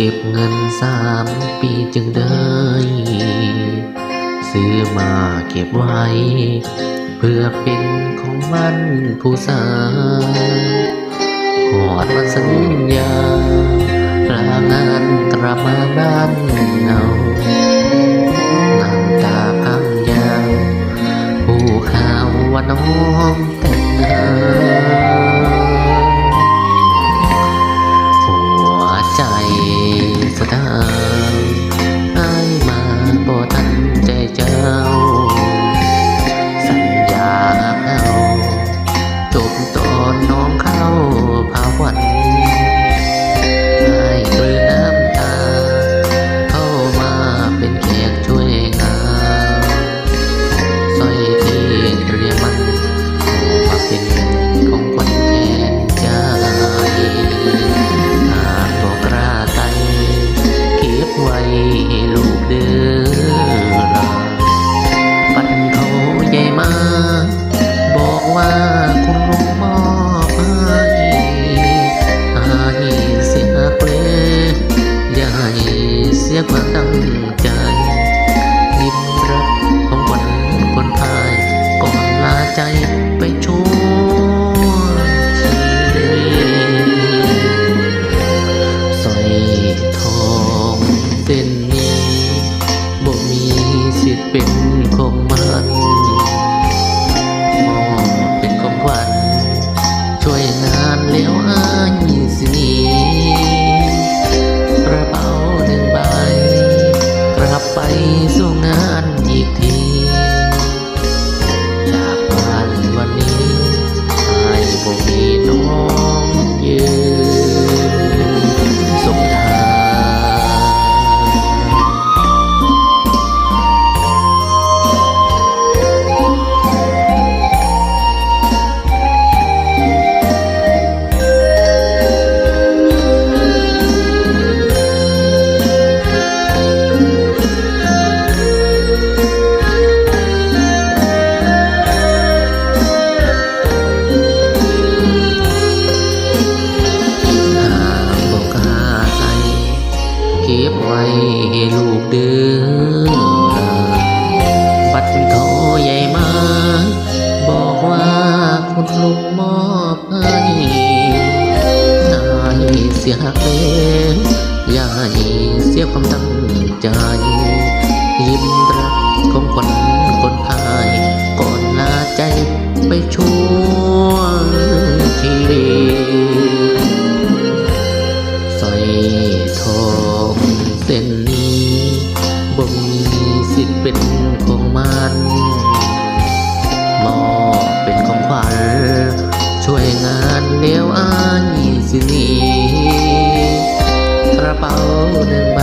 เก็บเงินสามปีจึงได้ ซื้อมาเก็บไว้ เพื่อเป็นของมันผู้สาวหอดมาสัญญาลางานกลับมาบ้าน เสียความตั้งใจยิ้มรับของวัญคนพายก่อนลาใจไปชั่วชีวิตสร้อยทองเส้นนี้บ่มีสิทธิ์เป็นของมันมอเป็นของขวัญช่วยงานแล้วอาย ลูกเดือบัดเขาใหญ่มา บอกว่าคุณลุงมอบให้นายเสียหักเลยอย่าให้เสียความตั้งใจ ยิ้ม บ่มีสิทธิ์เป็นของมันมอเป็นของขวัญช่วยงานเดียวอายสินีกระเป๋าหนึ่งใบ